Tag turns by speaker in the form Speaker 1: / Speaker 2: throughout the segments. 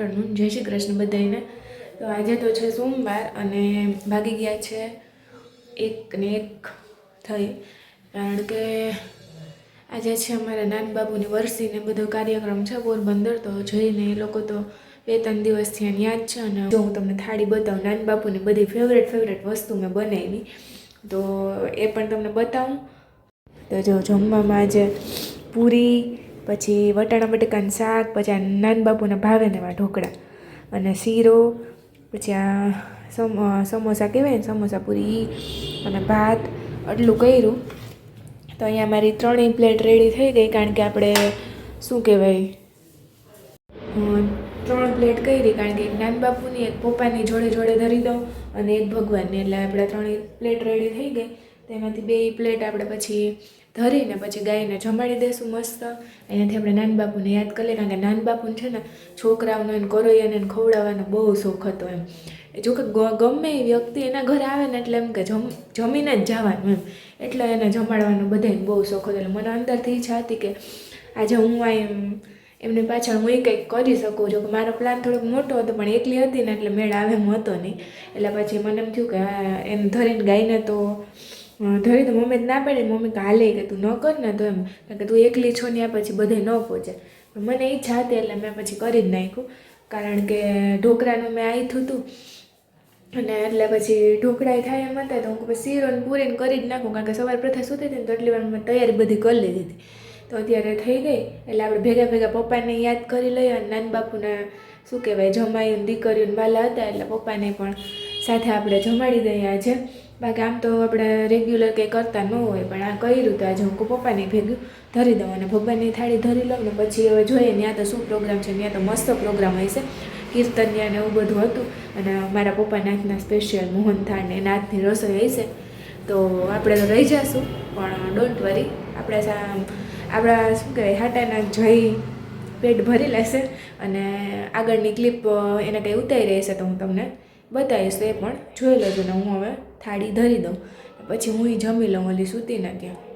Speaker 1: Afternoon જય શ્રી કૃષ્ણ બધાને તો આજે તો છે સોમવાર અને ભાગી ગયા છે એક ને એક થઈ. કારણ કે આજે છે અમારા નાનબાબુની વરસી ને બધો કાર્યક્રમ છે, પોરબંદર. તો જઈને એ લોકો તો બે ત્રણ દિવસથી અહીંયા યાદ છે. અને જો હું તમને થાળી બતાવું નાનબાપુની બધી ફેવરેટ ફેવરેટ વસ્તુ મેં બનાવી. તો એ પણ તમને બતાવું. તો જો જમવામાં આજે પૂરી પછી વટાણા, બટાકાનું શાક, પછી આ નાનબાપુના ભાવે ને એવા ઢોકળા અને શીરો, પછી આ સમ સમોસા કહેવાય ને, સમોસા પૂરી અને ભાત, આટલું કર્યું. તો અહીંયા મારી ત્રણેય પ્લેટ રેડી થઈ ગઈ કારણ કે આપણે શું કહેવાય? ત્રણ પ્લેટ કરી કારણ કે એક નાનબાપુની એક પપ્પાની જોડે જોડે ધરી દઉં અને એક ભગવાનની. એટલે આપણે ત્રણેય પ્લેટ રેડી થઈ ગઈ. તેમાંથી બે પ્લેટ આપણે પછી ધરીને પછી ગાયને જમાડી દઈશું મસ્ત. અહીંયાથી આપણે નાનબાપુને યાદ કરીએ કારણ કે નાનબાપુને છે ને છોકરાઓનો એને ખવડાવવાનો બહુ શોખ હતો એમ. જો કે ગમે એ વ્યક્તિ એના ઘરે આવે ને એટલે એમ કે જમ, જમીને જ જવાનું એમ. એટલે એને જમાડવાનો બધાને બહુ શોખ હતો. એટલે મને અંદરથી ઈચ્છા હતી કે આજે હું આ એમ, એમની પાછળ હું એ કંઈક કરી શકું. જો કે મારો પ્લાન થોડોક મોટો હતો, પણ એકલી હતી ને એટલે મેળ આવે એમ હતો નહીં. એટલે પછી મને એમ થયું કે એમ ધરીને ગાયને તો ધરી તો મમ્મી ના પડે. મમ્મી કે હાલે કે તું ન કર ને તો એમ. કારણ કે તું એકલી છો ને પછી બધે ન પહોંચે મને ઈચ્છા હતી એટલે મેં પછી કરી જ નાખ્યું. કારણ કે ઢોકળાનું મેં આથું હતું અને એટલે પછી ઢોકળાએ થાય એમ હતા, તો હું પછી શીરો પૂરીને કરી જ નાખું. કારણ કે સવાર પ્રથા સુતી હતી ને તો એટલી વાર મેં તૈયારી બધી કરી લીધી હતી. તો અત્યારે થઈ ગઈ. એટલે આપણે ભેગા ભેગા પપ્પાને યાદ કરી લઈએ અને નાન બાપુના શું કહેવાય જમાયું દીકરીઓને બાલા હતા એટલે પપ્પાને પણ સાથે આપણે જમાડી દઈએ આજે. બાકી આમ તો આપણે રેગ્યુલર કંઈ કરતા ન હોય, પણ આ કર્યું તો આજે હું પપ્પાને ભેગું ધરી દઉં અને ભગવાનની થાળી ધરી લઉં ને પછી હવે જોઈએ, ત્યાં તો શું પ્રોગ્રામ છે, ત્યાં તો મસ્ત પ્રોગ્રામ હશે કીર્તન ને એવું બધું હતું અને મારા પપ્પાના નાથના સ્પેશિયલ મોહનથાળ ને એના હાથની રસોઈ હશે તો આપણે તો રહી જઈશું પણ ડોન્ટ વરી આપણે આપણા શું કહેવાય, હાટાના જઈ પેટ ભરી લેશે અને આગળની ક્લિપ એને કંઈ ઉતારી રહેશે તો હું તમને બતાવીશ એ પણ જોઈ લેજો ને હું હવે થાળી ધરી દઉં. પછી હું જમી લઉં ઓલી સૂતી ત્યાં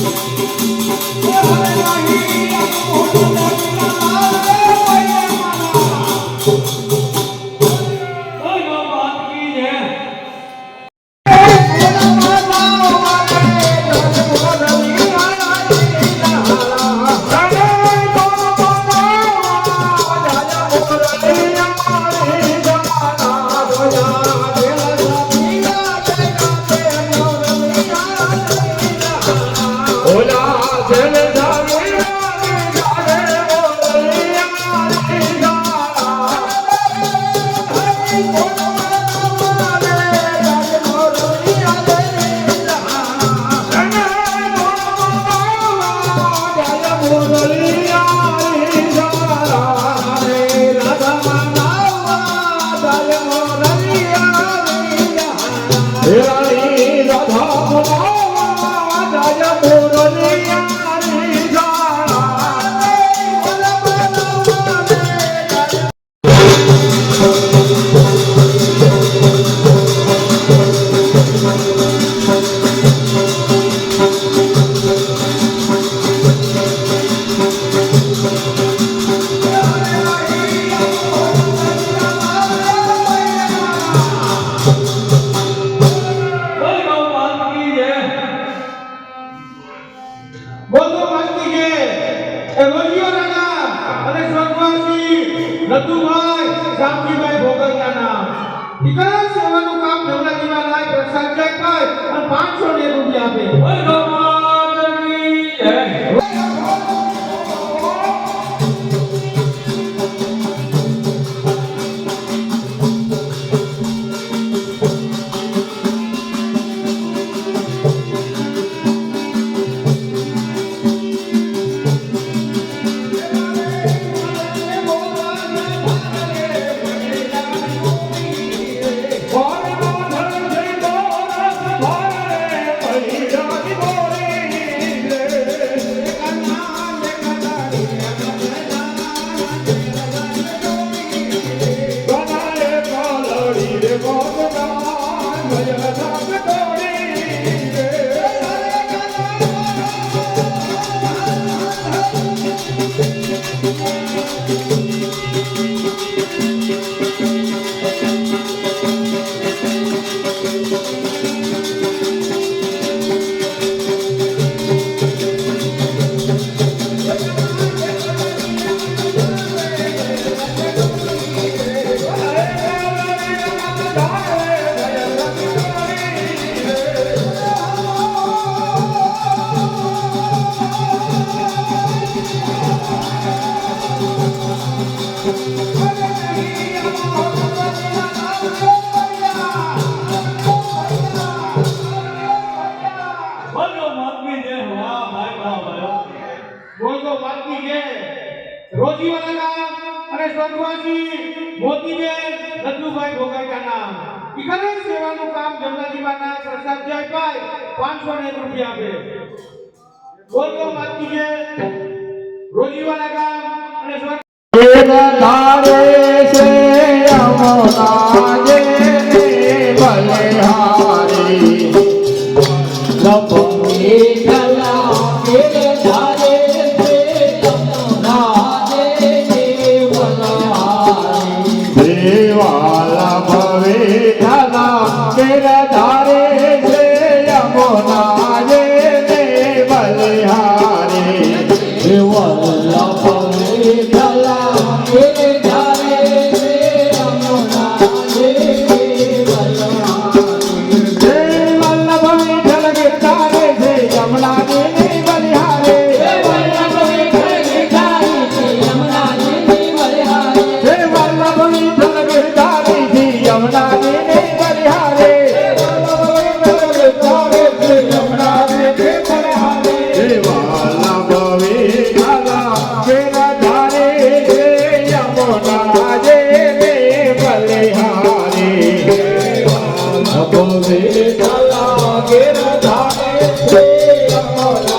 Speaker 2: Thank you. Thank you. Thank you.
Speaker 3: બોલવા માંગતી છે રોજીવાલા કામ અને Oh,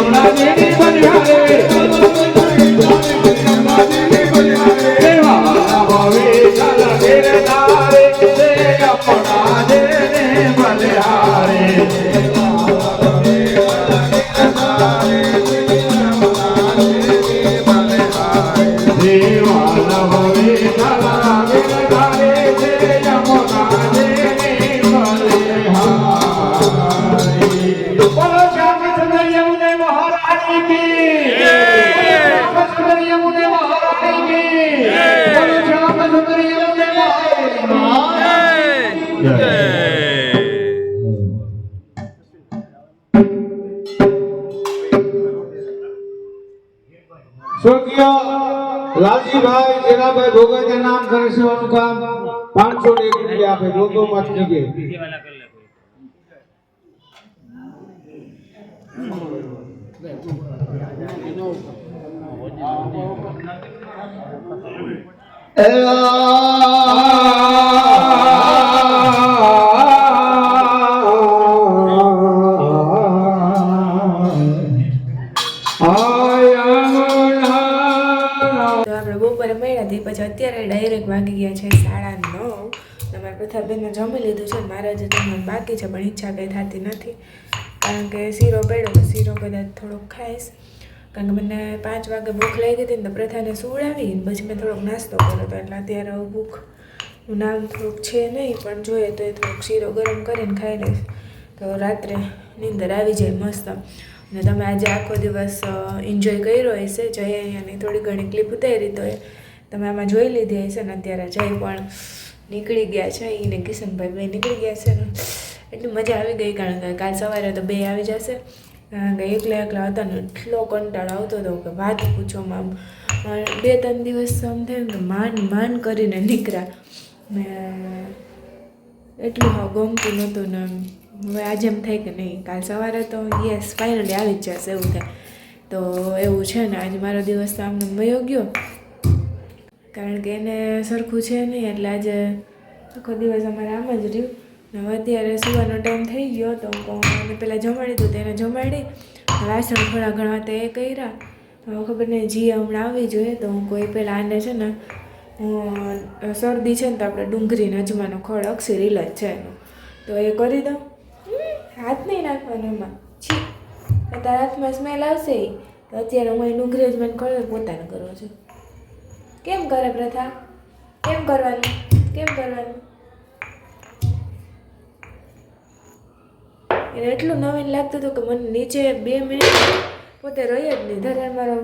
Speaker 2: আমরা લાલજીભાઈ જેનાભાઈ ભોગાઈ નામ કરે સેવાનું કામ પાંચસો ને એક રૂપિયા આપે દો દો મત કીજે
Speaker 1: તો અત્યારે ડાયરેક્ટ વાગી ગયા છે સાડા નવ તમારા પ્રથાબેનને જમી લીધું છે મારે હજી જમવાનું બાકી છે, પણ ઈચ્છા કંઈ થતી નથી. કારણ કે શીરો પડ્યો શીરો કદાચ થોડોક ખાઈશ. કારણ કે મને પાંચ વાગે ભૂખ લાગી હતી ને તો પ્રથાને સુવડાવી પછી મેં થોડોક નાસ્તો કર્યો હતો. એટલે અત્યારે ભૂખનું નામ થોડુંક છે નહીં, પણ જોઈએ તો એ થોડોક શીરો ગરમ કરીને ખાઈ લઈશ. તો રાત્રે નીંદર આવી જાય મસ્ત. અને તમે આજે આખો દિવસ એન્જોય કર્યો હશે? જય અહીંયાની થોડી ઘણી ક્લિપ ઉતારી તો એ તમે આમાં જોઈ લીધી હશે ને અત્યારે જય પણ નીકળી ગયા છે. એને કિશનભાઈ બે નીકળી ગયા છે. એટલી મજા આવી ગઈ કારણ કે કાલ સવારે તો બે આવી જશે. કારણ કે એકલા એકલા હતા ને એટલો કંટાળો આવતો હતો કે વાત પૂછવામાં બે ત્રણ દિવસ આમ થયું કે માન માન કરીને નીકળ્યા. મેં એટલું ગમતું નહોતું ને હવે આજે એમ થાય કે નહીં, કાલ સવારે તો યસ ફાઇનલી આવી જ જશે એવું થાય. તો એવું છે ને, આજે મારો દિવસ તો આમને વયો ગયો. કારણ કે એને સરખું છે નહીં, એટલે આજે આખો દિવસ અમારે આમ જ રહ્યું. ને અત્યારે સુવાનો ટાઈમ થઈ ગયો તો કહું પહેલાં જમાડી દઉં તો એને જમાડી. વાસણ થોડા ઘણા તે કર્યા. હવે ખબર નહીં, જી હમણાં આવી જોઈએ તો હું કોઈ પહેલાં આને છે ને, હું શરદી છે ને તો આપણે ડુંગરીને અજમાનો ખોળ અક્ષીરીલ જ છે એનો. તો એ કરી દઉં. હાથ નહીં નાખવાનો એમાં. છી. તારા હાથમાં સ્મેલ આવશે અત્યારે હું એ ડુંગળી અજમાનો ખોળ પોતાને કરવો છું. કેમ કરે પ્રથા? કેમ કરવાનું? કેમ કરવાનું? એને એટલું નવીન લાગતું હતું કે મને નીચે બે મિનિટ પોતે રહી જ નહીં. ધરે મારો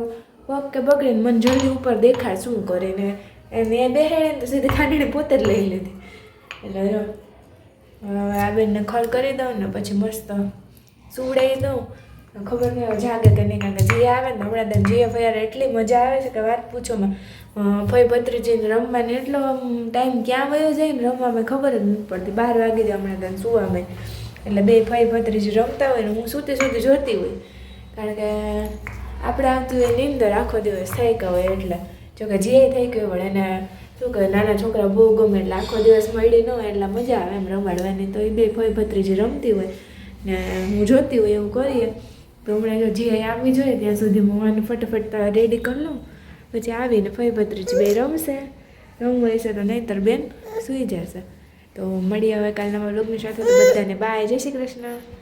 Speaker 1: પગ કે બગડીને મને જલ્દી ઉપર દેખાડ શું કરીને એને એ બેહાડે તો સીધી કાઢીને પોતે જ લઈ લીધી. એટલે હવે આ બેનને ખળ કરી દઉં ને પછી મસ્ત સુવડાવી દઉં. ખબર નહીં જાગે કે નહીં, કારણ કે જે આવે ને હમણાં તને જીએ ફયારે એટલી મજા આવે છે કે વાત પૂછોમાં. ફઈ ભત્રીજીને રમવાની એટલો ટાઈમ ક્યાં વયો જાય ને રમવામાં ખબર જ નથી પડતી. બાર વાગી જાય હમણાં તને સુવામાં એટલે બે ફઈ ભત્રીજી રમતા હોય ને હું સૂતી સૂતી જોતી હોય. કારણ કે આપણે આવતું હોય નીંદર આખો દિવસ થઈ ગયો હોય એટલે. જોકે જે થઈ ગયો હોય એને શું કહે નાના છોકરા બહુ ગમે એટલે આખો દિવસ મળી ન હોય એટલે મજા આવે એમ રમાડવાની. તો એ બે ફઈ ભત્રીજી રમતી હોય ને હું જોતી હોય એવું કરીએ. તો હમણાં જો જે આવી જોઈએ ત્યાં સુધી મમ્માને ફટાફટ રેડી કરી લઉં. પછી આવીને ફઈ ભત્રીજી બે રમશે. રમવું હશે તો નહીંતર બેન સૂઈ જશે. તો મળીએ હવે કાલના વ્લોગની સાથે. બધાને બાય જય શ્રી કૃષ્ણ.